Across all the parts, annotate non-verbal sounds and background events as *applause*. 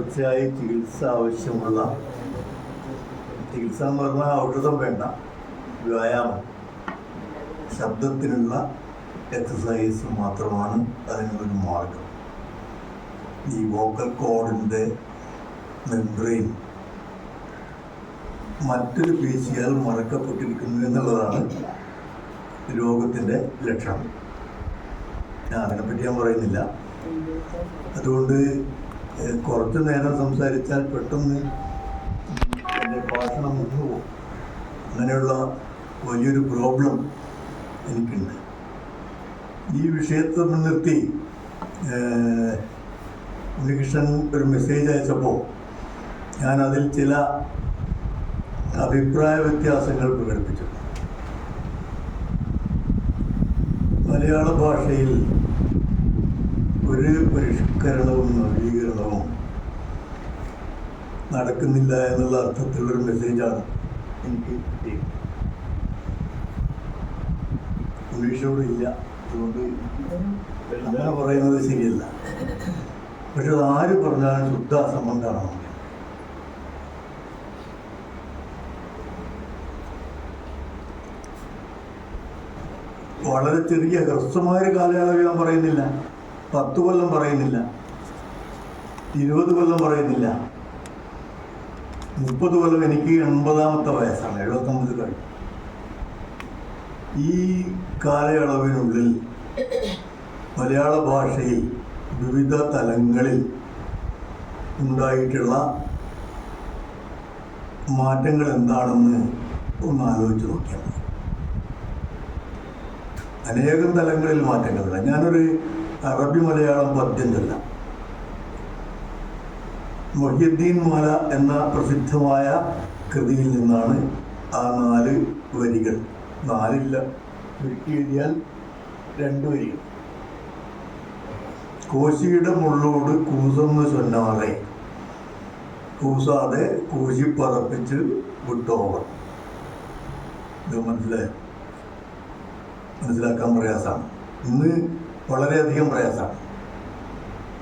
തുടർച്ചയായി ചികിത്സ ആവശ്യമുള്ള ചികിത്സ എന്ന് പറഞ്ഞാൽ ഔഷധം വേണ്ട. വ്യായാമം. ശബ്ദത്തിനുള്ള എക്സസൈസ് മാത്രമാണ് അതിനൊരു മാർഗം. ഈ വോക്കൽ കോഡിന്റെ മെംബ്രെയിൻ മറ്റൊരു പേശിയാൽ മറക്കപ്പെട്ടിരിക്കുന്നു എന്നുള്ളതാണ് രോഗത്തിന്റെ ലക്ഷണം. ഞാൻ അതിനെപ്പറ്റി ഞാൻ പറയുന്നില്ല. അതുകൊണ്ട് കുറച്ച് നേരം സംസാരിച്ചാൽ പെട്ടെന്ന് എന്റെ ഭാഷണം നിന്നു പോകും അങ്ങനെയുള്ള വലിയൊരു പ്രോബ്ലം എനിക്കുണ്ട്. ഈ വിഷയത്തെ മുൻനിർത്തി ഉണ്ണികൃഷ്ണൻ ഒരു മെസ്സേജ് അയച്ചപ്പോൾ ഞാൻ അതിൽ ചില അഭിപ്രായ വ്യത്യാസങ്ങൾ പ്രകടിപ്പിച്ചു. മലയാള ഭാഷയിൽ ഒരു പരിഷ്കരണവും നവീകരണവും നടക്കുന്നില്ല എന്നുള്ള അർത്ഥത്തിലുള്ളൊരു മെസ്സേജാണ് എനിക്ക് ഉണ്ണീഷോട് ഇല്ല. അതുകൊണ്ട് അങ്ങനെ പറയുന്നത് ശരിയല്ല. പക്ഷെ അത് ആര് പറഞ്ഞാലും ശുദ്ധ സംബന്ധമാണ് വളരെ ചെറിയ ഹ്രസ്വമായ ഒരു കാലയളവ് ഞാൻ പറയുന്നില്ല. പത്ത് കൊല്ലം പറയുന്നില്ല. ഇരുപത് കൊല്ലം പറയുന്നില്ല. മുപ്പത് കൊല്ലം എനിക്ക് എൺപതാമത്തെ വയസ്സാണ് എഴുപത്തൊമ്പത് കഴിഞ്ഞു. ഈ കാലയളവിനുള്ളിൽ മലയാള ഭാഷയിൽ വിവിധ തലങ്ങളിൽ ഉണ്ടായിട്ടുള്ള മാറ്റങ്ങൾ എന്താണെന്ന് ഒന്ന് ആലോചിച്ച് നോക്കിയാൽ അനേകം തലങ്ങളിൽ മാറ്റങ്ങളുണ്ട് ഞാനൊരു അറബി മലയാളം പദ്യം ചൊല്ലാം മൊഹ്യദ്ദീൻ മാല എന്ന പ്രസിദ്ധമായ കൃതിയിൽ നിന്നാണ് ആ നാല് വരികൾ. നാലില്ല. ചുരുക്കി എഴുതിയാൽ രണ്ട് വരികൾ. കോശിയുടെ മുള്ളോട് കൂസെന്ന് ചൊന്നാറെ കൂസാതെ കൂശി പറപ്പിച്ച് വിട്ടോവർ. ഇത് മനസ്സിലായി? മനസ്സിലാക്കാൻ പ്രയാസമാണ്. ഇന്ന് വളരെയധികം പ്രയാസമാണ്.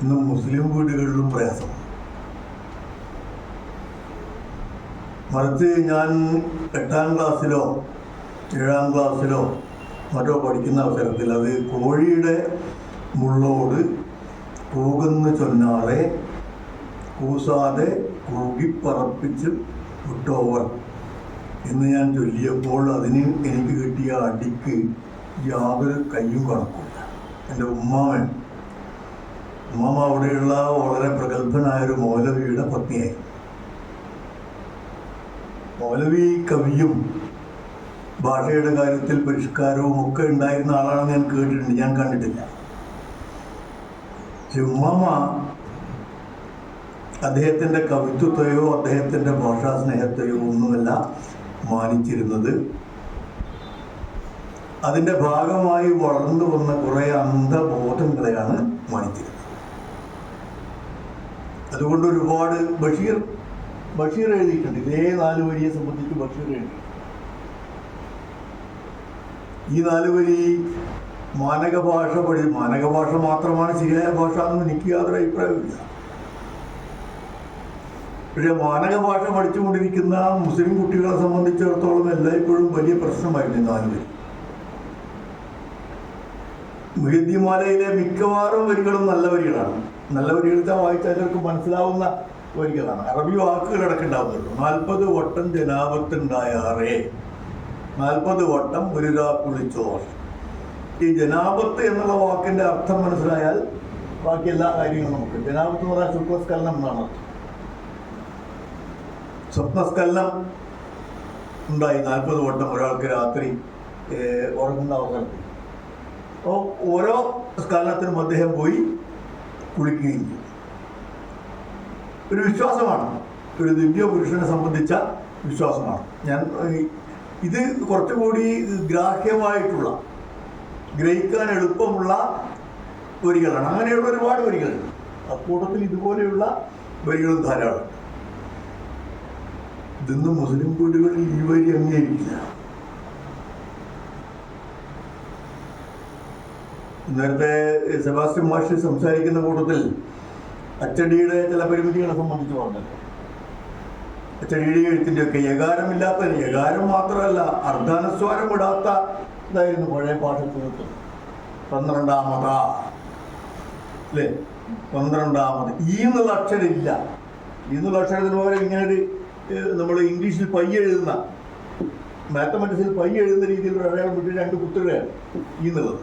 ഇന്ന് മുസ്ലിം വീടുകളിലും പ്രയാസമാണ് മറിച്ച് ഞാൻ എട്ടാം ക്ലാസ്സിലോ ഏഴാം ക്ലാസ്സിലോ മറ്റോ പഠിക്കുന്ന അവസരത്തിൽ അത് കോഴിയുടെ മുള്ളോട് കൂകുന്ന ചൊന്നാറെ കൂസാതെ കൂകിപ്പറപ്പിച്ച് വിട്ടോവർ എന്ന് ഞാൻ ചൊല്ലിയപ്പോൾ അതിന് എനിക്ക് കിട്ടിയ അടിക്ക് യാതൊരു കയ്യും കണക്കില്ല എന്റെ ഉമ്മാമൻ. ഉമ്മാമ അവിടെയുള്ള വളരെ പ്രഗത്ഭനായ ഒരു മൗലവിയുടെ പത്നിയായി. മൗലവി കവിയും ഭാഷയുടെ കാര്യത്തിൽ പരിഷ്കാരവും ഒക്കെ ഉണ്ടായിരുന്ന ആളാണെന്ന് ഞാൻ കേട്ടിട്ടുണ്ട്. ഞാൻ കണ്ടിട്ടില്ല. ഉമ്മാമ അദ്ദേഹത്തിന്റെ കവിത്വത്തെയോ അദ്ദേഹത്തിന്റെ ഭാഷാ സ്നേഹത്തെയോ ഒന്നുമല്ല മാനിച്ചിരുന്നത് അതിന്റെ ഭാഗമായി വളർന്നു വന്ന കുറേ അന്ധബോധങ്ങളെയാണ് മണിത്തിരുന്നത് അതുകൊണ്ട് ഒരുപാട് ബഷീർ ബഷീർ എഴുതിയിട്ടുണ്ട്. ഇതേ നാല് വരിയെ സംബന്ധിച്ച് ബഷീർ എഴുതി ഈ നാല് വരി മാനക ഭാഷ പഠി മാനക ഭാഷ മാത്രമാണ് ശരിയായ ഭാഷ എന്ന് എനിക്ക് യാതൊരു അഭിപ്രായമില്ല പക്ഷെ മാനക ഭാഷ പഠിച്ചുകൊണ്ടിരിക്കുന്ന മുസ്ലിം കുട്ടികളെ സംബന്ധിച്ചിടത്തോളം എല്ലായ്പ്പോഴും വലിയ പ്രശ്നമായിരുന്നു നാല് വരി. മുഹിദ്ദിമാലയിലെ മിക്കവാറും വരികളും നല്ല വരികളാണ്. നല്ല വരികൾ വായിച്ചാൽ അവർക്ക് മനസ്സിലാവുന്ന വരികളാണ്. അറബി വാക്കുകൾ ഇടക്കുണ്ടാവുന്നുള്ളൂ നാൽപ്പത് വട്ടം ജനാപത്തുണ്ടായാറേ. നാൽപ്പത് വട്ടം ഒരു കുളിച്ചോർ. ഈ ജനാപത്ത് എന്നുള്ള വാക്കിന്റെ അർത്ഥം മനസ്സിലായാൽ ബാക്കി എല്ലാ കാര്യങ്ങളും നമുക്ക് ജനാപത്ത് എന്ന് പറഞ്ഞാൽ സ്വപ്നസ്കലനം എന്നാണ് സ്വപ്നസ്കലനം ഉണ്ടായി നാൽപ്പത് വട്ടം ഒരാൾക്ക് രാത്രി ഉറങ്ങുന്ന അവസരത്തിൽ. അപ്പോൾ ഓരോ സ്കലനത്തിനും അദ്ദേഹം പോയി കുളിക്കുകയും ചെയ്തു. ഒരു വിശ്വാസമാണ്. ഒരു ദിവ്യ പുരുഷനെ സംബന്ധിച്ച വിശ്വാസമാണ്. ഞാൻ ഇത് കുറച്ചുകൂടി ഗ്രാഹ്യമായിട്ടുള്ള ഗ്രഹിക്കാൻ എളുപ്പമുള്ള വരികളാണ്. അങ്ങനെയുള്ള ഒരുപാട് വരികളുണ്ട് അക്കൂട്ടത്തിൽ ഇതുപോലെയുള്ള വരികളും ധാരാളം. ഇതൊന്നും മുസ്ലിം വീടുകളിൽ ഈ വരി അംഗീകരിക്കില്ല നേരത്തെ സെബാസ്റ്റ്യൻ മാഷി സംസാരിക്കുന്ന കൂട്ടത്തിൽ അച്ചടിയുടെ ചില പരിമിതികളെ സംബന്ധിച്ച് പറഞ്ഞല്ലോ അച്ചടിയുടെ എഴുത്തിന്റെ ഒക്കെ യകാരമില്ലാത്ത യകാരം മാത്രമല്ല അർദ്ധാനുസ്വാരം ഇടാത്ത ഇതായിരുന്നു പഴയ പാഠത്തിനകത്ത്. പന്ത്രണ്ടാമത. അല്ലേ? പന്ത്രണ്ടാമത്. ഈ എന്നുള്ള അക്ഷരം ഇല്ല ഈ എന്നുള്ള അക്ഷരത്തിന് പകരം ഇങ്ങനെ ഒരു നമ്മൾ ഇംഗ്ലീഷിൽ പയ്യ എഴുതുന്ന മാത്തമാറ്റിക്സിൽ പയ്യ എഴുതുന്ന രീതിയിൽ അടയാളം വിട്ട് രണ്ട് കുത്തുകയാണ് ഈ എന്നുള്ളത്.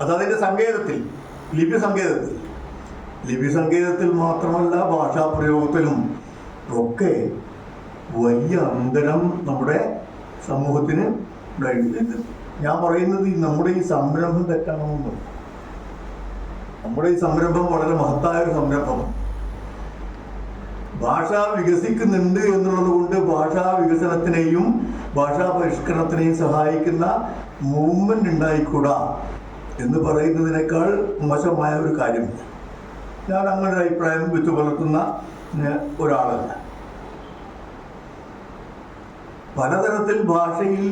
അതതിന്റെ സങ്കേതത്തിൽ ലിപി സങ്കേതത്തിൽ ലിപി സങ്കേതത്തിൽ മാത്രമല്ല ഭാഷാ പ്രയോഗത്തിലും ഒക്കെ വലിയ അന്തരം നമ്മുടെ സമൂഹത്തിന് ഞാൻ പറയുന്നത് നമ്മുടെ ഈ സംരംഭം തെറ്റാണെന്നൊന്നും നമ്മുടെ ഈ സംരംഭം വളരെ മഹത്തായ ഒരു സംരംഭമാണ് ഭാഷ വികസിക്കുന്നുണ്ട് എന്നുള്ളത് കൊണ്ട് ഭാഷാ വികസനത്തിനെയും ഭാഷാ പരിഷ്കരണത്തിനെയും സഹായിക്കുന്ന മൂവ്മെന്റ് ഉണ്ടായിക്കൂടാ. എന്ന് പറയുന്നതിനേക്കാൾ മോശമായ ഒരു കാര്യമില്ല ഞാൻ അങ്ങനെ അഭിപ്രായം വെച്ച് പുലർത്തുന്ന ഒരാളല്ല. പലതരത്തിൽ ഭാഷയിൽ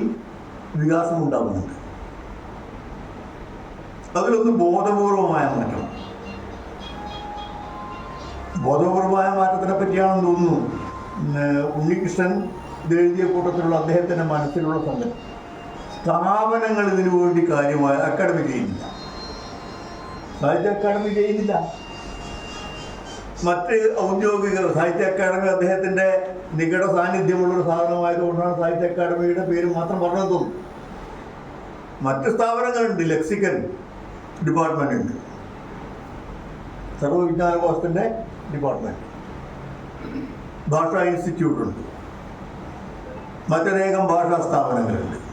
വികാസം ഉണ്ടാകുന്നുണ്ട് അതിലൊന്ന് ബോധപൂർവമായ മാറ്റം. ബോധപൂർവമായ മാറ്റത്തിനെ പറ്റിയാണെന്ന് തോന്നുന്നു ഉണ്ണികൃഷ്ണൻ എഴുതിയ കൂട്ടത്തിലുള്ള അദ്ദേഹത്തിന്റെ മനസ്സിലുള്ള സംഗതി. സ്ഥാപനങ്ങൾ ഇതിനു വേണ്ടി കാര്യമായ അക്കാഡമി ചെയ്യുന്നില്ല. സാഹിത്യ അക്കാദമി ചെയ്യുന്നില്ല. മറ്റ് ഔദ്യോഗിക സാഹിത്യ അക്കാദമി അദ്ദേഹത്തിന്റെ നികട സാന്നിധ്യമുള്ള ഒരു സാധനമായതുകൊണ്ടാണ് സാഹിത്യ അക്കാദമിയുടെ പേര് മാത്രം പറഞ്ഞത് തോന്നുന്നു. മറ്റ് സ്ഥാപനങ്ങളുണ്ട് ലെക്സിക്കൻ ഡിപ്പാർട്ട്മെന്റ് ഉണ്ട് സർവവിജ്ഞാന കോശത്തിന്റെ ഡിപ്പാർട്ട്മെന്റ്. ഭാഷാ ഇൻസ്റ്റിറ്റ്യൂട്ടുണ്ട്. മറ്റനേകം ഭാഷാ സ്ഥാപനങ്ങളുണ്ട്.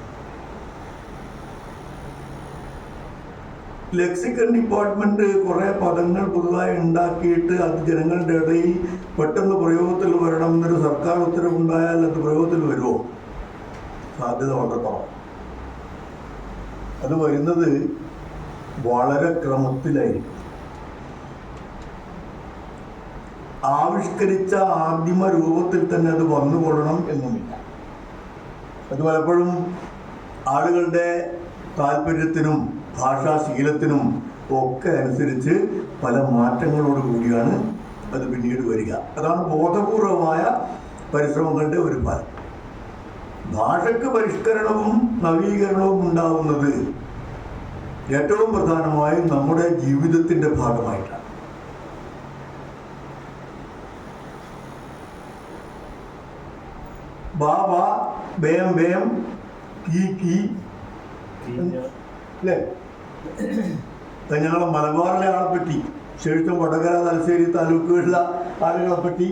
ലെക്സിക്കൻ ഡിപ്പാർട്ട്മെന്റ് കുറെ പദങ്ങൾ പുതുതായി ഉണ്ടാക്കിയിട്ട് അത് ജനങ്ങളുടെ ഇടയിൽ പെട്ടെന്ന് പ്രയോഗത്തിൽ വരണം എന്നൊരു സർക്കാർ ഉത്തരവുണ്ടായാൽ അത് പ്രയോഗത്തിൽ വരുമോ? സാധ്യത കുറവാണ് അത് വരുന്നത് വളരെ ക്രമത്തിലായിരിക്കും. ആവിഷ്കരിച്ച ആദിമ രൂപത്തിൽ തന്നെ അത് വന്നുകൊള്ളണം എന്നുമില്ല. അത് പലപ്പോഴും ആളുകളുടെ താല്പര്യത്തിനും ഭാഷാശീലത്തിനും ഒക്കെ അനുസരിച്ച് പല മാറ്റങ്ങളോട് കൂടിയാണ് അത് പിന്നീട് വരിക. അതാണ് ബോധപൂർവമായ പരിശ്രമങ്ങളുടെ ഒരു ഫലം. ഭാഷയ്ക്ക് പരിഷ്കരണവും നവീകരണവും ഉണ്ടാവുന്നത് ഏറ്റവും പ്രധാനമായും നമ്മുടെ ജീവിതത്തിന്റെ ഭാഗമായിട്ടാണ്. ബാബ ബാ ബേം കീ കീ. അല്ലേ ഞങ്ങളെ മലബാറിലെ ആളെ പറ്റി ശേഷം വടകര തലശ്ശേരി താലൂക്കുകളിലെ ആളുകളെ പറ്റി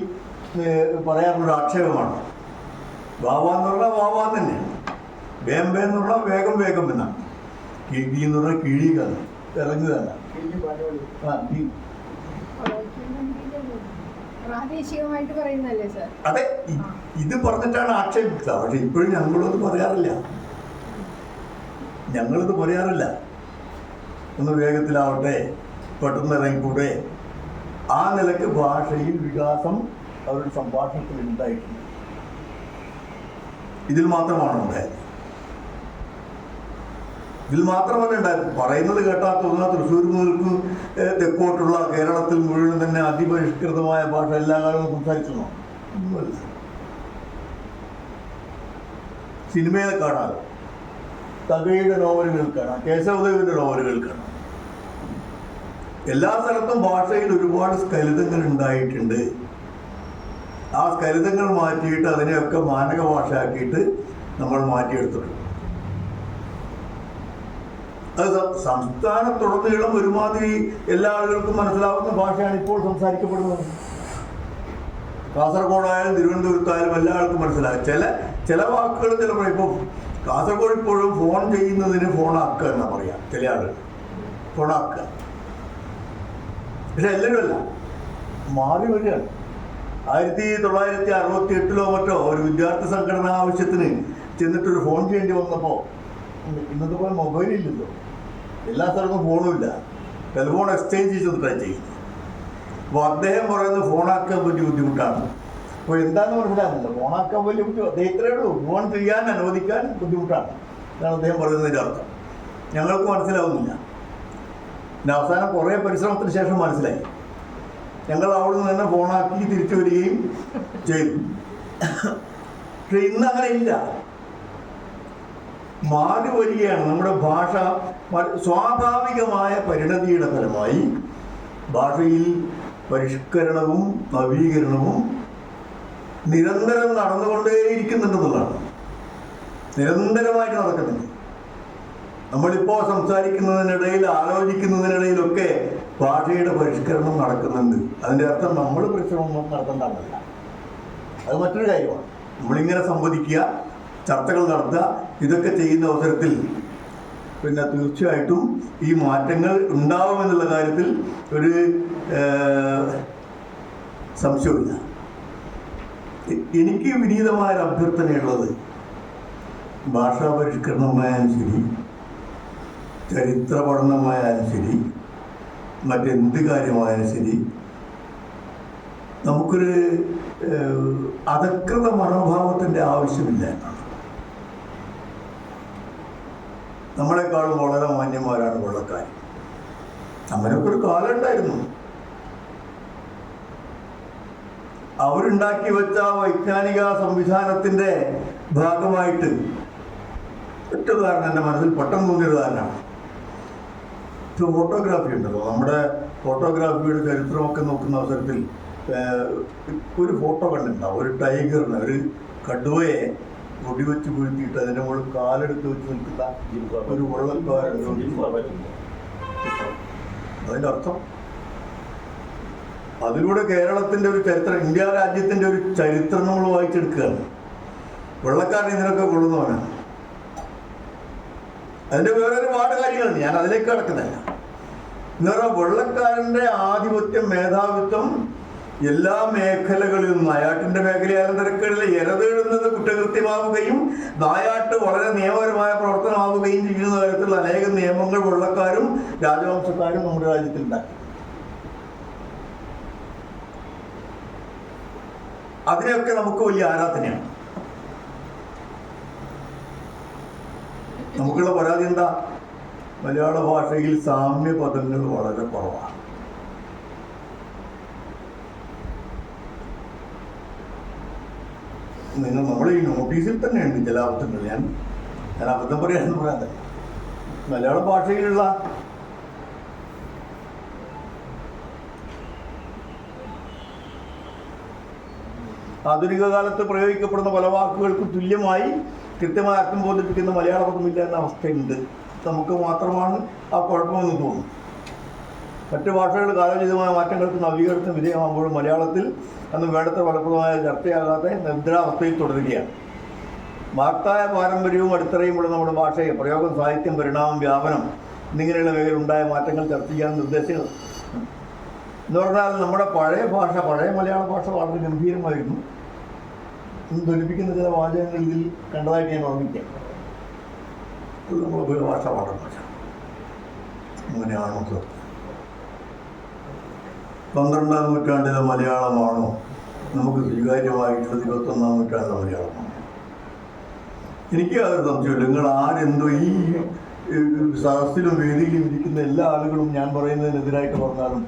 പറയാനുള്ള ആക്ഷേപമാണ്. വാവ എന്ന് പറഞ്ഞാൽ വാവ തന്നെ. വേമ്പ എന്ന് പറഞ്ഞാൽ വേഗം വേഗം എന്നാണ് കിഴി എന്ന് പറഞ്ഞാൽ കഥ. ഇറങ്ങുകയല്ല ആ ഈ പ്രാദേശികമായിട്ട് പറയുന്നല്ലേ സാർ? അതെ ഇത് പറഞ്ഞിട്ടാണ് ആക്ഷേപിച്ചത്. പക്ഷെ ഇപ്പോഴും ഞങ്ങളത് പറയാറില്ല. ഞങ്ങളിത് പറയാറില്ല. ഒന്ന് വേഗത്തിലാവട്ടെ പെട്ടെന്ന് ഇറങ്ങിക്കൂടെ? ആ നിലയ്ക്ക് ഭാഷയിൽ വികാസം അവരുടെ സംഭാഷണത്തിൽ ഉണ്ടായിട്ടുണ്ട്. ഇതിൽ മാത്രമാണ് ഉണ്ടായത്? ഇതിൽ മാത്രമല്ല ഉണ്ടായത്. പറയുന്നത് കേട്ടാൽ തോന്നുന്ന തൃശ്ശൂർ മുതൽക്ക് തെക്കോട്ടുള്ള കേരളത്തിൽ മുഴുവൻ തന്നെ അതിപരിഷ്കൃതമായ ഭാഷ എല്ലാ കാലവും സംസാരിച്ചിരുന്നു സിനിമയെ കാണാം തകഴിയുടെ നോവലുകൾ കാണാം. കേശവദേവിന്റെ നോവലുകൾ കാണാം. എല്ലാ സ്ഥലത്തും ഭാഷയിൽ ഒരുപാട് സ്കലിതങ്ങൾ ഉണ്ടായിട്ടുണ്ട്. ആ സ്കലിതങ്ങൾ മാറ്റിയിട്ട് അതിനെയൊക്കെ മാനക ഭാഷയാക്കിയിട്ട് നമ്മൾ മാറ്റിയെടുത്തിട്ടുണ്ട്. അത് സംസ്ഥാനത്തുടനീളം ഒരുമാതിരി എല്ലാ ആളുകൾക്കും മനസ്സിലാവുന്ന ഭാഷയാണ് ഇപ്പോൾ സംസാരിക്കപ്പെടുന്നത്. കാസർഗോഡായാലും തിരുവനന്തപുരത്തായാലും എല്ലാ ആൾക്കും മനസ്സിലാകും ചില ചില വാക്കുകൾ ചിലപ്പോൾ ഇപ്പോൾ കാസർഗോഡ് ഇപ്പോഴും ഫോൺ ചെയ്യുന്നതിന് ഫോണാക്കുക എന്നാ പറയാ ചില ആളുകൾ ഫോണാക്കുക പക്ഷെ എല്ലാവരും അല്ല. മാറി വരികയാണ്. ആയിരത്തി തൊള്ളായിരത്തി അറുപത്തി എട്ടിലോ മറ്റോ ഒരു വിദ്യാർത്ഥി സംഘടന ആവശ്യത്തിന് ചെന്നിട്ടൊരു ഫോൺ ചെയ്യേണ്ടി വന്നപ്പോൾ ഇന്നത്തെ പോലെ മൊബൈൽ ഇല്ലല്ലോ. എല്ലാ സ്ഥലത്തും ഫോണും ഇല്ല. ടെലിഫോൺ എക്സ്ചേഞ്ച് ചെയ്തിട്ടാണ് ചെയ്യുന്നത്. അപ്പോൾ അദ്ദേഹം പറയുന്നത് ഫോണാക്കാൻ വലിയ ബുദ്ധിമുട്ടാണ്. അപ്പോൾ എന്താണെന്ന് മനസ്സിലാകുന്നില്ല ഓണാക്കാൻ വലിയ ബുദ്ധിമുട്ട്. അദ്ദേഹത്തിനേ ഉള്ളൂ. മോൺ ചെയ്യാൻ അനുവദിക്കാൻ ബുദ്ധിമുട്ടാണ്. എന്നാണ് അദ്ദേഹം പറയുന്നതിന്റെ അർത്ഥം. ഞങ്ങൾക്ക് മനസ്സിലാവുന്നില്ല. പിന്നെ അവസാനം കുറേ പരിശ്രമത്തിന് ശേഷം മനസ്സിലായി. ഞങ്ങൾ അവിടെ നിന്ന് തന്നെ ഫോണാക്കി തിരിച്ചു വരികയും ചെയ്തു. പക്ഷെ ഇന്ന് അങ്ങനെ ഇല്ല. മാറി വരികയാണ്. നമ്മുടെ ഭാഷ സ്വാഭാവികമായ പരിണതിയുടെ ഫലമായി ഭാഷയിൽ പരിഷ്കരണവും നവീകരണവും നിരന്തരം നടന്നുകൊണ്ടേയിരിക്കുന്നുണ്ടെന്നുള്ളതാണ്. നിരന്തരമായിട്ട് നടക്കുന്നില്ല നമ്മളിപ്പോൾ സംസാരിക്കുന്നതിനിടയിൽ ആലോചിക്കുന്നതിനിടയിലൊക്കെ ഭാഷയുടെ പരിഷ്കരണം നടക്കുന്നുണ്ട്. അതിന്റെ അർത്ഥം നമ്മൾ പരിശ്രമം നടത്തേണ്ടതല്ല. അത് മറ്റൊരു കാര്യമാണ്. നമ്മളിങ്ങനെ സംവദിക്കുക ചർച്ചകൾ നടത്തുക ഇതൊക്കെ ചെയ്യുന്ന അവസരത്തിൽ പിന്നെ തീർച്ചയായിട്ടും ഈ മാറ്റങ്ങൾ ഉണ്ടാവുമെന്നുള്ള കാര്യത്തിൽ ഒരു സംശയമില്ല എനിക്ക് വിനീതമായ ഒരു അഭ്യർത്ഥനയുള്ളത് ഭാഷാ പരിഷ്കരണമായാലും ശരി ചരിത്ര പഠനമായാലും ശരി മറ്റെന്ത് കാര്യമായാലും ശരി നമുക്കൊരു അധകൃത മനോഭാവത്തിന്റെ ആവശ്യമില്ല നമ്മളെക്കാളും വളരെ മാന്യന്മാരാണ് വെള്ളക്കാർ അങ്ങനെയൊക്കെ ഒരു കാലം ഉണ്ടായിരുന്നു. അവരുണ്ടാക്കി വെച്ച വൈജ്ഞാനിക സംവിധാനത്തിന്റെ ഭാഗമായിട്ട് ഒറ്റ ഉദാഹരണം എന്റെ മനസ്സിൽ പട്ടം തോന്നിയൊരു ഉദാഹരണമാണ് ഫോട്ടോഗ്രാഫി ഉണ്ടല്ലോ. നമ്മുടെ ഫോട്ടോഗ്രാഫിയുടെ ചരിത്രമൊക്കെ നോക്കുന്ന അവസരത്തിൽ ഒരു ഫോട്ടോ കണ്ടിട്ടുണ്ടാവും. ഒരു ടൈഗറിനെ ഒരു കടുവയെ വെടിവെച്ച് വീഴ്ത്തിയിട്ട് അതിന്റെ മുകളിൽ കാലെടുത്ത് വെച്ച് നിൽക്കുന്ന ഒരു വെള്ളക്കാരുണ്ട് അതിന്റെ അർത്ഥം? അതിലൂടെ കേരളത്തിന്റെ ഒരു ചരിത്രം ഇന്ത്യ രാജ്യത്തിന്റെ ഒരു ചരിത്രം നമ്മൾ വായിച്ചെടുക്കുകയാണ്. വെള്ളക്കാരൻ ഇതിനൊക്കെ കൊള്ളുന്നവനാണ് അതിന്റെ വേറെ ഒരുപാട് കാര്യങ്ങളുണ്ട് ഞാൻ അതിലേക്ക് കിടക്കുന്നില്ല. എന്ന് പറഞ്ഞാൽ വെള്ളക്കാരന്റെ ആധിപത്യം മേധാവിത്വം എല്ലാ മേഖലകളിലും നായാട്ടിന്റെ മേഖലയായാലും തിരക്കുകളിൽ ഇരതേടുന്നത് കുറ്റകൃത്യമാവുകയും നായാട്ട് വളരെ നിയമപരമായ പ്രവർത്തനമാവുകയും ചെയ്യുന്ന തരത്തിലുള്ള അനേകം നിയമങ്ങൾ വെള്ളക്കാരും രാജവംശക്കാരും നമ്മുടെ രാജ്യത്തിൽ അതിനെയൊക്കെ നമുക്ക് വലിയ ആരാധനയാണ്. നമുക്കുള്ള പരാതി എന്താ? മലയാള ഭാഷയിൽ സാമ്യ പദങ്ങൾ വളരെ കുറവാണ്. നിങ്ങൾ നമ്മൾ ഈ നോട്ടീസിൽ തന്നെയുണ്ട് ചില അബദ്ധങ്ങൾ. ഞാൻ ഞാൻ അബദ്ധം പറയാൻ പറയാതെ മലയാള ഭാഷയിലുള്ള ആധുനിക കാലത്ത് പ്രയോഗിക്കപ്പെടുന്ന പല വാക്കുകൾക്ക് തുല്യമായി കൃത്യമായ അർത്ഥം ബോധിപ്പിക്കുന്ന മലയാള പദമില്ല എന്ന അവസ്ഥയുണ്ട്. നമുക്ക് മാത്രമാണ് ആ കുഴപ്പമെന്ന് തോന്നുന്നു മറ്റു ഭാഷകൾ കാലോചിതമായ മാറ്റങ്ങൾക്ക് നവീകരണത്തിന് വിധേയമാകുമ്പോഴും മലയാളത്തിൽ അന്ന് വേണ്ടത്ര ഫലപ്രദമായ ചർച്ചയാകാതെ നിദ്രാവസ്ഥയിൽ തുടരുകയാണ്. വാർത്തായ പാരമ്പര്യവും അടിത്തറയുമുള്ള നമ്മുടെ ഭാഷയെ പ്രയോഗം സാഹിത്യം പരിണാമം വ്യാപനം എന്നിങ്ങനെയുള്ള മേഖലയിൽ ഉണ്ടായ മാറ്റങ്ങൾ ചർച്ച ചെയ്യാൻ നിർദ്ദേശങ്ങൾ എന്ന് പറഞ്ഞാൽ നമ്മുടെ പഴയ ഭാഷ പഴയ മലയാള ഭാഷ വളരെ ഗംഭീരമായിരുന്നു. ഇന്ന് ധ്വനിപ്പിക്കുന്ന ചില വാചകങ്ങൾ ഇതിൽ കണ്ടതായിട്ട് ഞാൻ ഓർമ്മിക്കാം. നമ്മുടെ ഉപഭാഷ വളരെ മോശം. അങ്ങനെയാണോ പന്ത്രണ്ടാം നൂറ്റാണ്ടിലെ മലയാളമാണോ? നമുക്ക് സ്വീകാര്യമായിട്ടുള്ളത് ഇരുപത്തൊന്നാം നൂറ്റാണ്ടിലെ മലയാളമാണ്? എനിക്ക് അതൊരു സംശയമില്ല നിങ്ങൾ ആരെന്തോ ഈ സദസ്സിലും വേദിയിലും ഇരിക്കുന്ന എല്ലാ ആളുകളും ഞാൻ പറയുന്നതിനെതിരായിട്ട് പറഞ്ഞാലും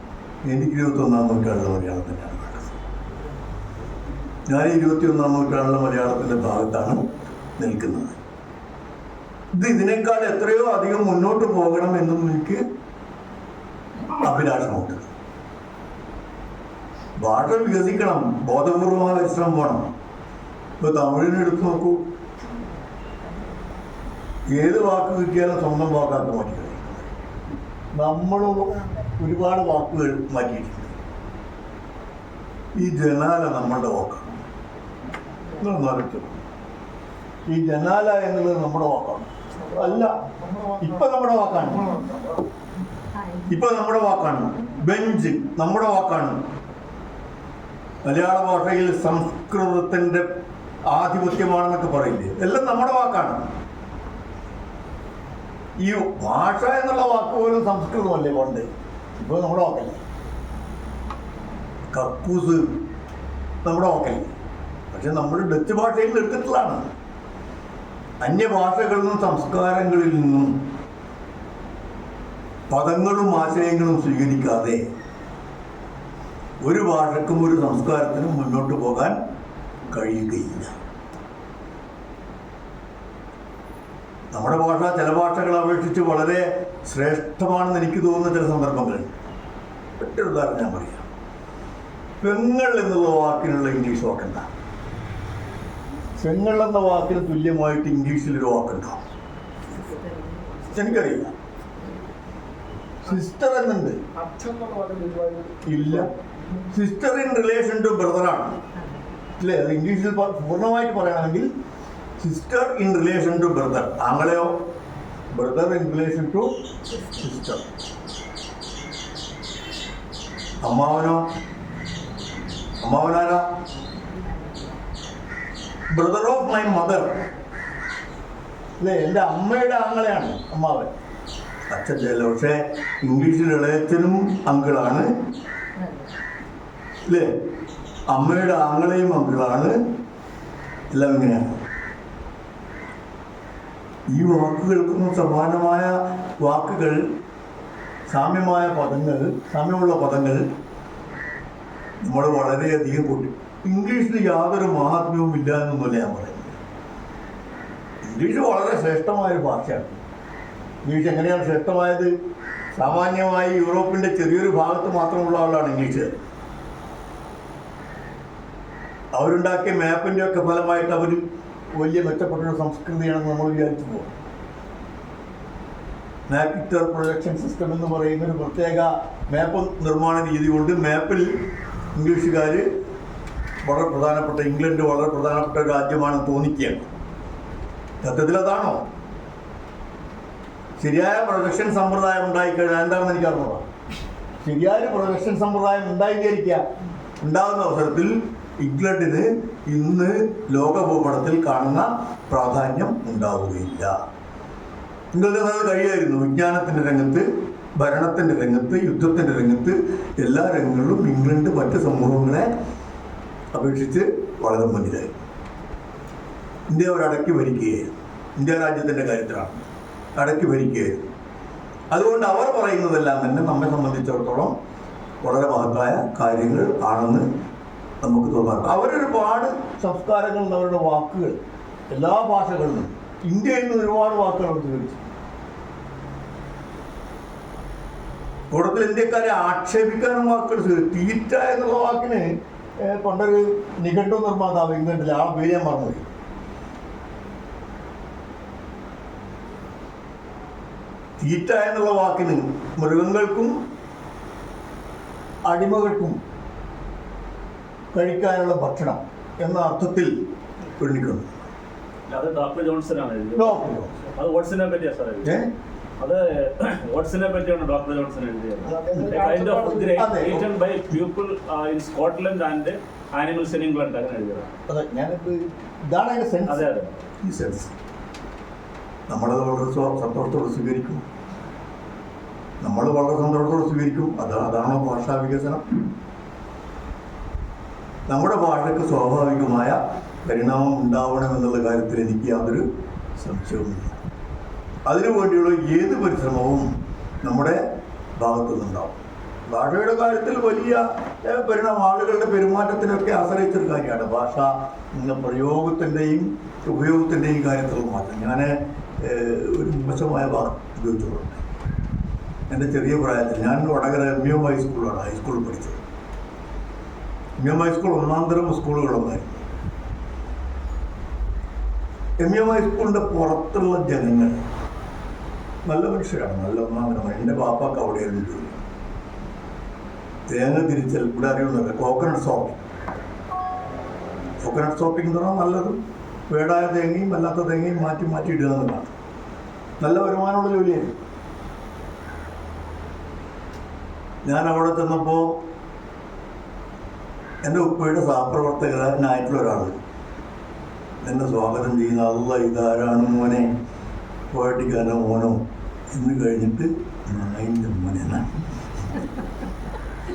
എനിക്ക് ഇരുപത്തൊന്നാം നൂറ്റാണ്ടിലെ മലയാളം തന്നെയാണ് വേണ്ടത് ഞാൻ ഇരുപത്തിയൊന്നാം നൂറ്റാണ്ടിലെ മലയാളത്തിന്റെ ഭാഗത്താണ് നിൽക്കുന്നത്. ഇത് ഇതിനേക്കാൾ എത്രയോ അധികം മുന്നോട്ട് പോകണം എന്നും എനിക്ക് അഭിലാഷമുണ്ട്. ഭാഷ വികസിക്കണം ബോധപൂർവമായ പരിശ്രമം വേണം. ഇപ്പൊ തമിഴിനെ എടുത്തു നോക്കൂ. ഏത് വാക്ക് കിട്ടിയാലും സ്വന്തം വാക്കാക്കി മാറ്റി നമ്മളും ഒരുപാട് വാക്കുകൾ മാറ്റിയിട്ടുണ്ട്. ഈ ജനാല നമ്മളുടെ വാക്കാണ്. നിങ്ങളൊന്ന് ഈ ജനാല എന്നുള്ളത് നമ്മുടെ വാക്കാണ്. അല്ല ഇപ്പൊ നമ്മുടെ വാക്കാണ്. ഇപ്പൊ നമ്മുടെ വാക്കാണ്. ബെഞ്ച് നമ്മുടെ വാക്കാണ്. മലയാള ഭാഷയിൽ സംസ്കൃതത്തിന്റെ ആധിപത്യമാണെന്നൊക്കെ പറയില്ലേ? എല്ലാം നമ്മുടെ വാക്കാണ്. ഈ ഭാഷ എന്നുള്ള വാക്ക് പോലും സംസ്കൃതമല്ലേ പണ്ട് ഇപ്പോൾ നമ്മുടെ വാക്കല്ലേ കക്കൂസ്. നമ്മുടെ വാക്കല്ലേ പക്ഷെ നമ്മൾ ഡച്ച് ഭാഷയിൽ നിന്ന് എടുത്തിട്ടുള്ളതാണ്. അന്യഭാഷകളിൽ നിന്നും സംസ്കാരങ്ങളിൽ നിന്നും പദങ്ങളും ആശയങ്ങളും സ്വീകരിക്കാതെ ഒരു ഭാഷക്കും ഒരു സംസ്കാരത്തിനും മുന്നോട്ട് പോകാൻ കഴിയുകയില്ല. നമ്മുടെ ഭാഷ ചില ഭാഷകളെ അപേക്ഷിച്ച് വളരെ ശ്രേഷ്ഠമാണെന്ന് എനിക്ക് തോന്നുന്ന ചില സന്ദർഭങ്ങളുണ്ട് മറ്റൊരു ഉദാഹരണം ഞാൻ പറയാം. പെങ്ങൾ എന്നുള്ള വാക്കിനുള്ള ഇംഗ്ലീഷ് വാക്കെന്താ? പെങ്ങൾ എന്ന വാക്കിന് തുല്യമായിട്ട് ഇംഗ്ലീഷിൽ ഒരു വാക്കുണ്ടാവും എനിക്കറിയില്ല. സിസ്റ്റർ എന്നുണ്ട്. ഇല്ല. സിസ്റ്റർ ഇൻ റിലേഷൻ ടു ബ്രദറാണ് അല്ലേ അത് ഇംഗ്ലീഷിൽ പൂർണമായിട്ട് പറയണമെങ്കിൽ sister in relation to brother ആങ്ങളെയോ brother in relation to sister അമ്മാവനോ? അമ്മാവനാരാ? ബ്രദർ ഓഫ് മൈ മദർ അല്ലേ? എന്റെ അമ്മയുടെ ആങ്ങളെയാണ് അമ്മാവൻ. അച്ഛന്റെ അല്ല പക്ഷേ ഇംഗ്ലീഷിൽ ഇളയച്ചനും അങ്കിളാണ്. അല്ലേ? അമ്മയുടെ ആങ്ങളെയും അങ്കിളാണ്. എല്ലാം ഇങ്ങനെയാണ്. ഈ വാക്കുകൾക്കൊന്നും സമാനമായ വാക്കുകൾ സാമ്യമായ പദങ്ങൾ സാമ്യമുള്ള പദങ്ങൾ നമ്മൾ വളരെയധികം കൂട്ടി. ഇംഗ്ലീഷിൽ യാതൊരു മഹാത്മ്യവും ഇല്ല എന്നൊന്നുമല്ല ഞാൻ പറയുന്നത്. ഇംഗ്ലീഷ് വളരെ ശ്രേഷ്ഠമായൊരു ഭാഷയാണ്. ഇംഗ്ലീഷ് എങ്ങനെയാണ് ശ്രേഷ്ഠമായത്? സാമാന്യമായി യൂറോപ്പിന്റെ ചെറിയൊരു ഭാഗത്ത് മാത്രമുള്ള ആളാണ് ഇംഗ്ലീഷ്. അവരുണ്ടാക്കിയ മാപ്പിന്റെ ഒക്കെ ഫലമായിട്ട് അവർ വലിയ മെച്ചപ്പെട്ട സംസ്കൃതിയാണെന്ന് നമ്മൾ വിചാരിച്ചു പോകും. മാപ്പിറ്റർ പ്രൊജക്ഷൻ സിസ്റ്റം എന്ന് പറയുന്ന ഒരു പ്രത്യേക മാപ്പ് നിർമ്മാണ രീതി കൊണ്ട് മാപ്പിൽ ഇംഗ്ലീഷുകാർ വളരെ പ്രധാനപ്പെട്ട ഇംഗ്ലണ്ട് വളരെ പ്രധാനപ്പെട്ട ഒരു രാജ്യമാണെന്ന് തോന്നിക്കുകയാണ്. സത്യത്തിൽ അതാണോ? ശരിയായ പ്രൊജക്ഷൻ സമ്പ്രദായം ഉണ്ടായിക്കഴിഞ്ഞാൽ എന്താണെന്ന് എനിക്ക് അറിഞ്ഞൂടാ ശരിയായ പ്രൊജക്ഷൻ സമ്പ്രദായം ഉണ്ടായിരിക്കുക ഉണ്ടാകുന്ന അവസരത്തിൽ ഇംഗ്ലണ്ടിന് ഇന്ന് ലോകഭൂപടത്തിൽ കാണുന്ന പ്രാധാന്യം ഉണ്ടാവുകയില്ല. ഇംഗ്ലണ്ടിന് അത് കഴിയായിരുന്നു. വിജ്ഞാനത്തിന്റെ രംഗത്ത് ഭരണത്തിന്റെ രംഗത്ത് യുദ്ധത്തിന്റെ രംഗത്ത് എല്ലാ രംഗങ്ങളിലും ഇംഗ്ലണ്ട് മറ്റ് സമൂഹങ്ങളെ അപേക്ഷിച്ച് വളരെ മുന്നിലായി. ഇന്ത്യ ഒരടക്കി ഭരിക്കുകയായിരുന്നു. ഇന്ത്യ രാജ്യത്തിന്റെ കാര്യത്തിലാണ്. അടക്കി ഭരിക്കുകയായിരുന്നു. അതുകൊണ്ട് അവർ പറയുന്നതെല്ലാം തന്നെ നമ്മെ സംബന്ധിച്ചിടത്തോളം വളരെ മഹത്തായ കാര്യങ്ങൾ ആണെന്ന് നമുക്ക് തോന്നാറുണ്ട് അവരൊരുപാട് സംസ്കാരങ്ങളിൽ അവരുടെ വാക്കുകൾ എല്ലാ ഭാഷകളിലും ഇന്ത്യയിൽ നിന്ന് ഒരുപാട് വാക്കുകൾ അവർ ഉപയോഗിച്ചു കൂടുതൽ ഇന്ത്യക്കാരെ ആക്ഷേപിക്കാനും വാക്കുകൾ തീറ്റ എന്നുള്ള വാക്കിന് പണ്ടൊരു നിഘണ്ടു നിർമ്മാതാവ് ഇംഗ്ലണ്ടിൽ ആ പേര് ഞാൻ തീറ്റ എന്നുള്ള വാക്കിന് മൃഗങ്ങൾക്കും അടിമകൾക്കും കഴിക്കാനുള്ള ഭക്ഷണം എന്ന അർത്ഥത്തിൽ എണ്ണിക്കുന്നു അത് ഡോക്ടർ ജോൺസൺ ആണ് അത് ഓട്സിനെ പറ്റിയാ സാറേ അത് *clears throat* ഓട്സിനെ പറ്റിയാണ് ഡോക്ടർ ജോൺസൺ എഴുതിയത്. By people in Scotland and animals in England അങ്ങനെ അതെ അതെ അതെ. ഈ സെൻസ് നമ്മളത് വളരെ സന്തോഷത്തോടെ സ്വീകരിക്കും. നമ്മൾ വളരെ സന്തോഷത്തോടെ സ്വീകരിക്കും. അത് അതാണോ ഭാഷാ വികസനം നമ്മുടെ ഭാഷയ്ക്ക് സ്വാഭാവികമായ പരിണാമം ഉണ്ടാവണം എന്നുള്ള കാര്യത്തിൽ എനിക്ക് യാതൊരു സംശയവുമില്ല. അതിനു വേണ്ടിയുള്ള ഏത് പരിശ്രമവും നമ്മുടെ ഭാഗത്തു നിന്നുണ്ടാവും ഭാഷയുടെ കാര്യത്തിൽ വലിയ പരിണാമം ആളുകളുടെ പെരുമാറ്റത്തിനൊക്കെ ആശ്രയിച്ചൊരു കാര്യമാണ്. ഭാഷ ഇന്ന് പ്രയോഗത്തിന്റെയും ഉപയോഗത്തിന്റെയും കാര്യത്തിൽ മാറ്റം ഞാൻ ഒരു മോശമായ വാക്ക് ഉപയോഗിച്ചുകൊണ്ട്. എന്റെ ചെറിയ പ്രായത്തിൽ ഞാൻ വടകര എം എം ഹൈസ്കൂളാണ് ഹൈസ്കൂളിൽ പഠിച്ചത്. എം എം ഹൈസ്കൂൾ ഒന്നാം തരം സ്കൂളുകളൊന്നായിരുന്നു എം എം ഹൈസ്കൂളിന്റെ പുറത്തുള്ള ജനങ്ങൾ നല്ല മനുഷ്യരാണ് നല്ല ഒന്നാം തരം എന്റെ പാപ്പാക്ക് അവിടെയായിരുന്നു ജോലി തേങ്ങ തിരിച്ചൽ ഇവിടെ അറിയുന്നില്ല കോക്കനട്ട് സോപ്പിംഗ് കോക്കനട്ട് സോപ്പിംഗ് എന്ന് പറഞ്ഞാൽ നല്ലതും. വേടായ തേങ്ങയും അല്ലാത്ത തേങ്ങയും മാറ്റി മാറ്റി ഇടുക എന്നുള്ളതാണ്. നല്ല വരുമാനമുള്ള ജോലിയായിരുന്നു. ഞാൻ അവിടെ ചെന്നപ്പോൾ എന്റെ ഉപ്പയുടെ സഹപ്രവർത്തകനായിട്ടുള്ള ഒരാൾ എന്നെ സ്വാഗതം ചെയ്യുന്ന അല്ല ഇതാരാണ് മോനെ? പോയിട്ടിക്കാരോ മോനോ? എന്ന് കഴിഞ്ഞിട്ട് നായിന്റെ മോനെന്നാണ്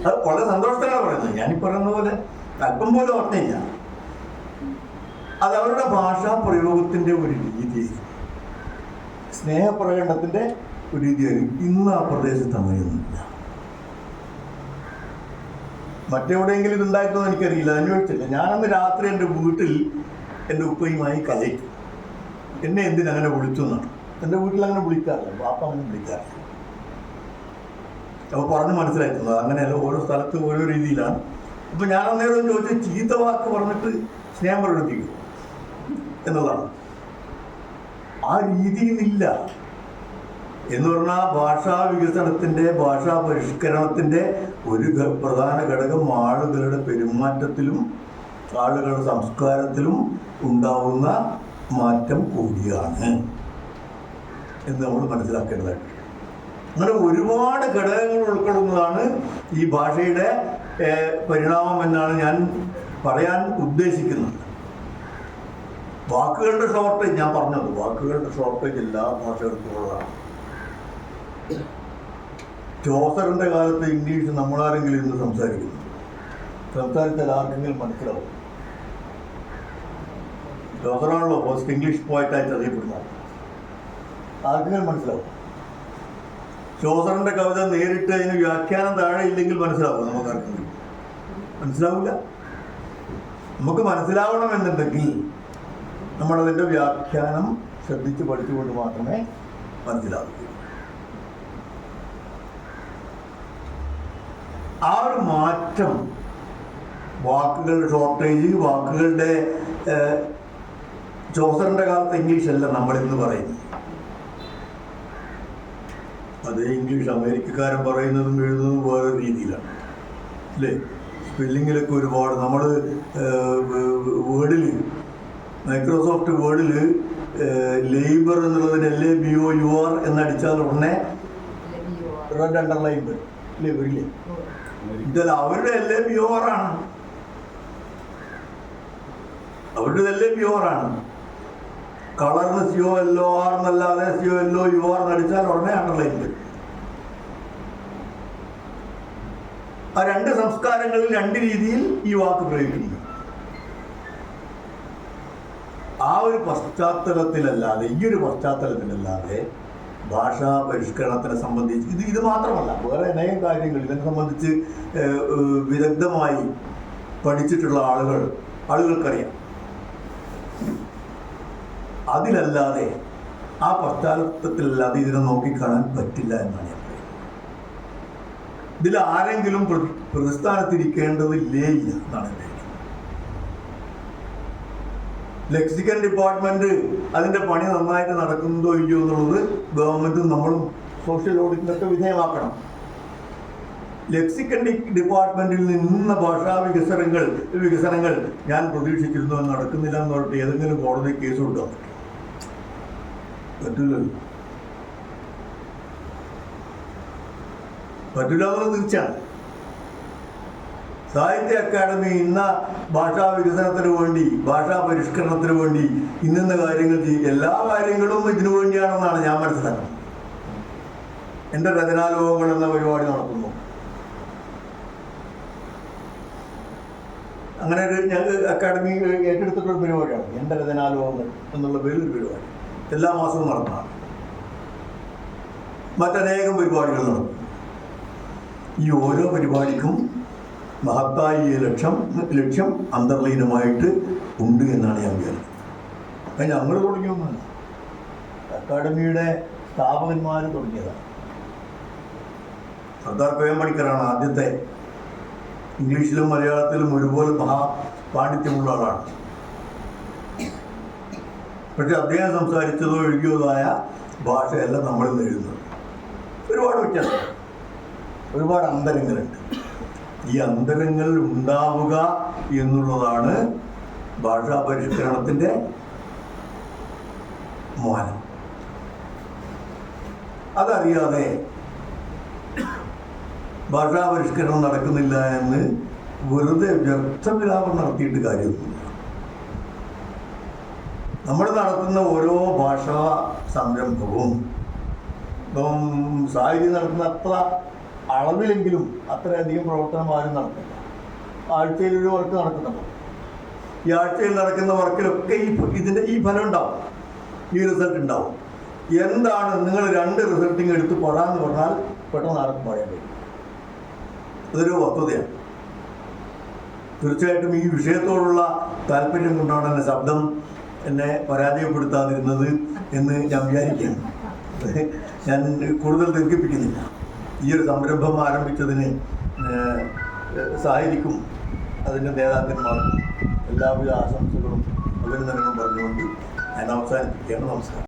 അത് വളരെ സന്തോഷത്തിലാണ് പറയുന്നത്. ഞാനീ പറയുന്ന പോലെ അല്പം പോലും ഓർമ്മയില്ല അത് അവരുടെ ഭാഷാ പ്രയോഗത്തിന്റെ ഒരു രീതി. സ്നേഹപ്രകടനത്തിന്റെ ഒരു രീതിയായിരുന്നു ഇന്ന് ആ പ്രദേശത്ത് അങ്ങനെയൊന്നുമില്ല. മറ്റെവിടെയെങ്കിലും ഇതുണ്ടായിരുന്നോ എനിക്കറിയില്ല. അന്വേഷിച്ചില്ല ഞാനന്ന് രാത്രി എന്റെ വീട്ടിൽ എന്റെ ഉപ്പയുമായി കലയിക്കും എന്നെ എന്തിനങ്ങനെ വിളിച്ചു എന്നാണ്. എന്റെ വീട്ടിൽ അങ്ങനെ വിളിക്കാറില്ല. പാപ്പ അങ്ങനെ വിളിക്കാറില്ല. അപ്പോൾ പറഞ്ഞ് മനസ്സിലാക്കുന്നത് അങ്ങനെയല്ല ഓരോ സ്ഥലത്ത് ഓരോ രീതിയിലാണ്. അപ്പം ഞാൻ അന്നേരം ചോദിച്ചു ചീത്ത വാക്ക് പറഞ്ഞിട്ട് സ്നേഹം പ്രകടിപ്പിക്കും എന്നുള്ളതാണ് ആ രീതിയിലില്ല എന്ന് പറഞ്ഞാൽ ഭാഷാ വികസനത്തിന്റെ ഭാഷാ പരിഷ്കരണത്തിന്റെ ഒരു പ്രധാന ഘടകം ആളുകളുടെ പെരുമാറ്റത്തിലും ആളുകളുടെ സംസ്കാരത്തിലും ഉണ്ടാവുന്ന മാറ്റം കൂടിയാണ് എന്ന് നമ്മൾ മനസ്സിലാക്കേണ്ടതായിട്ട് അങ്ങനെ ഒരുപാട് ഘടകങ്ങൾ ഉൾക്കൊള്ളുന്നതാണ് ഈ ഭാഷയുടെ പരിണാമം എന്നാണ് ഞാൻ പറയാൻ ഉദ്ദേശിക്കുന്നത്. വാക്കുകളുടെ ഷോർട്ടേജ് ഞാൻ പറഞ്ഞത് വാക്കുകളുടെ ഷോർട്ടേജ് എല്ലാ ഭാഷകൾക്കും ചോസറിന്റെ കാലത്ത് ഇംഗ്ലീഷ് നമ്മളാരെങ്കിലും ഇന്ന് സംസാരിക്കുന്നു. സംസാരിച്ചാൽ ആർക്കെങ്കിലും മനസ്സിലാവും. ചോസറാണല്ലോ ഫസ്റ്റ് ഇംഗ്ലീഷ് പോയിട്ടായിട്ട് അറിയപ്പെടുന്നത്. ആർക്കെങ്കിലും മനസ്സിലാവും. ജോസറിന്റെ കവിത നേരിട്ട് അതിന് വ്യാഖ്യാനം താഴെ ഇല്ലെങ്കിൽ മനസ്സിലാവും നമുക്ക് ആർക്കെങ്കിലും. മനസ്സിലാവില്ല? നമുക്ക് മനസ്സിലാവണമെന്നുണ്ടെങ്കിൽ നമ്മളതിന്റെ വ്യാഖ്യാനം ശ്രദ്ധിച്ച് പഠിച്ചുകൊണ്ട് മാത്രമേ മനസ്സിലാവൂ. ആ ഒരു മാറ്റം വാക്കുകളുടെ ഷോർട്ടേജ് വാക്കുകളുടെ ചോസറിന്റെ കാലത്ത് ഇംഗ്ലീഷല്ല നമ്മളിന്ന് പറയുന്നത്. അതേ ഇംഗ്ലീഷ് അമേരിക്കക്കാരൻ പറയുന്നതും എഴുതുന്നതും വേറെ രീതിയിലാണ്. അല്ലേ? സ്പെല്ലിങ്ങിലൊക്കെ ഒരുപാട് നമ്മൾ വേർഡിൽ മൈക്രോസോഫ്റ്റ് വേർഡിൽ ലേബർ എന്നുള്ളതിന് L A B O U R എന്നടിച്ചാൽ ഉടനെ റെഡ് അണ്ടർലൈൻ വരും. വരില്ലേ? ഇതല്ല അവരുടെ എല്ലാം ആണ്. അവരുടെ എല്ലാം പ്യുവറാണ് കളറിന് സിഒ എല്ലോ ആർ എന്നല്ലാതെ സിയോ എല്ലോ യു ആർ എന്നടിച്ചാൽ ഉടനെ അണ്ടർലൈൻ വരും ആ രണ്ട് സംസ്കാരങ്ങളിൽ രണ്ട് രീതിയിൽ ഈ വാക്ക് പ്രയോഗിക്കുന്നു. ആ ഒരു പശ്ചാത്തലത്തിലല്ലാതെ ഈ ഒരു പശ്ചാത്തലത്തിലല്ലാതെ ഭാഷാ പരിഷ്കരണത്തിനെ സംബന്ധിച്ച് ഇത് ഇത് മാത്രമല്ല വേറെ അനേകം കാര്യങ്ങൾ ഇതിനെ സംബന്ധിച്ച് വിദഗ്ധമായി പഠിച്ചിട്ടുള്ള ആളുകൾ ആളുകൾക്കറിയാം. അതിലല്ലാതെ ആ പശ്ചാത്തലത്തിലല്ലാതെ ഇതിനെ നോക്കിക്കാണാൻ പറ്റില്ല എന്നാണ് ഞാൻ പറയുന്നത്. ഇതിൽ ആരെങ്കിലും പ്ര- പ്രതിസ്ഥാനത്തിരിക്കേണ്ടതില്ലേ ഇല്ല എന്നാണ് എന്റെ ലെക്സിക്കൻ ഡിപ്പാർട്ട്മെന്റ് അതിന്റെ പണി നന്നായിട്ട് നടക്കുന്നുണ്ടോ ഇല്ലയോ എന്നുള്ളത് ഗവൺമെന്റും നമ്മളും സോഷ്യൽ ഓഡിറ്റിനൊക്കെ വിധേയമാക്കണം. ലെക്സിക്കൻ ഡി- ഡിപ്പാർട്ട്മെന്റിൽ നിന്ന ഭാഷാ വികസനങ്ങൾ വികസനങ്ങൾ ഞാൻ പ്രതീക്ഷിച്ചിരുന്നു നടക്കുന്നില്ല എന്ന് പറഞ്ഞിട്ട് ഏതെങ്കിലും കോടതി കേസ് കൊടുക്കാൻ പറ്റും പറ്റില്ലല്ലോ. പറ്റില്ല എന്നുള്ളത് തീർച്ചയാണ്. സാഹിത്യ അക്കാദമി ഇന്ന ഭാഷാ വികസനത്തിന് വേണ്ടി ഭാഷാ പരിഷ്കരണത്തിന് വേണ്ടി ഇന്നിന്ന കാര്യങ്ങൾ എല്ലാ കാര്യങ്ങളും ഇതിനു വേണ്ടിയാണെന്നാണ് ഞാൻ മനസ്സിലാക്കുന്നത്. എന്റെ രചനാലോകങ്ങൾ എന്ന പരിപാടി നടക്കുന്നു. അങ്ങനെ ഒരു ഞങ്ങൾ അക്കാദമി ഏറ്റെടുത്തിട്ടുള്ള പരിപാടിയാണ്. എന്റെ രചനാലോകങ്ങൾ എന്നുള്ള ഒരു പരിപാടി. എല്ലാ മാസവും നടന്നതാണ്. മറ്റനേകം പരിപാടികൾ നടന്നു. ഈ ഓരോ പരിപാടിക്കും മഹത്തായ ഈ ലക്ഷ്യം ലക്ഷ്യം അന്തർലീനമായിട്ട് ഉണ്ട് എന്നാണ് ഞാൻ വിചാരിക്കുന്നത്. അത് ഞങ്ങൾ തുടങ്ങിയൊന്നുമല്ല അക്കാഡമിയുടെ സ്ഥാപകന്മാർ തുടങ്ങിയതാണ്. സർദാർ കോയമ്പടിക്കറാണ് ആദ്യത്തെ ഇംഗ്ലീഷിലും മലയാളത്തിലും ഒരുപോലെ മഹാ പാണ്ഡിത്യമുള്ള ആളാണ്. പക്ഷെ അദ്ദേഹം സംസാരിച്ചതോ എഴുതിയതായ ഭാഷയല്ല നമ്മളിന്ന് എഴുതുന്നത്. ഒരുപാട് വ്യത്യാസം ഒരുപാട് അന്തരങ്ങളുണ്ട്. ഈ അന്തരങ്ങൾ ഉണ്ടാവുക എന്നുള്ളതാണ് ഭാഷാ പരിഷ്കരണത്തിന്റെ മോനം. അതറിയാതെ ഭാഷാ പരിഷ്കരണം നടക്കുന്നില്ല എന്ന് വെറുതെ വ്യർത്ഥവിലാപം നടത്തിയിട്ട് കാര്യമൊന്നുമില്ല. നമ്മൾ നടത്തുന്ന ഓരോ ഭാഷാ സംരംഭവും ഇപ്പം സാഹിത്യം നടത്തുന്ന അത്ര അളവിലെങ്കിലും അത്രയധികം പ്രവർത്തനം ആരും നടത്തില്ല ആഴ്ചയിൽ ഒരു വർക്ക് നടക്കുന്നുണ്ട്. ഈ ആഴ്ചയിൽ നടക്കുന്ന വർക്കിലൊക്കെ ഈ ഇതിന്റെ ഈ ഫലം ഉണ്ടാവും. ഈ റിസൾട്ട് ഉണ്ടാവും. എന്താണ് നിങ്ങൾ രണ്ട് റിസൾട്ടിങ് എടുത്ത് പറയാന്ന് പറഞ്ഞാൽ പെട്ടെന്ന് ആർക്കും പറയാൻ കഴിയും അതൊരു വസ്തുതയാണ്. തീർച്ചയായിട്ടും ഈ വിഷയത്തോടുള്ള താല്പര്യം കൊണ്ടാണ് എന്റെ ശബ്ദം എന്നെ പരാജയപ്പെടുത്താതിരുന്നത് എന്ന് ഞാൻ വിചാരിക്കുകയാണ്. ഞാൻ കൂടുതൽ ദീർഘിപ്പിക്കുന്നില്ല. ഈ ഒരു സംരംഭം ആരംഭിച്ചതിന് സഹായിക്കും അതിന്റെ നേതാക്കന്മാർക്കും എല്ലാവിധ ആശംസകളും അഭിനന്ദനങ്ങളും പറഞ്ഞുകൊണ്ട് ഞാൻ അവസാനിപ്പിക്കുകയാണ്. നമസ്കാരം.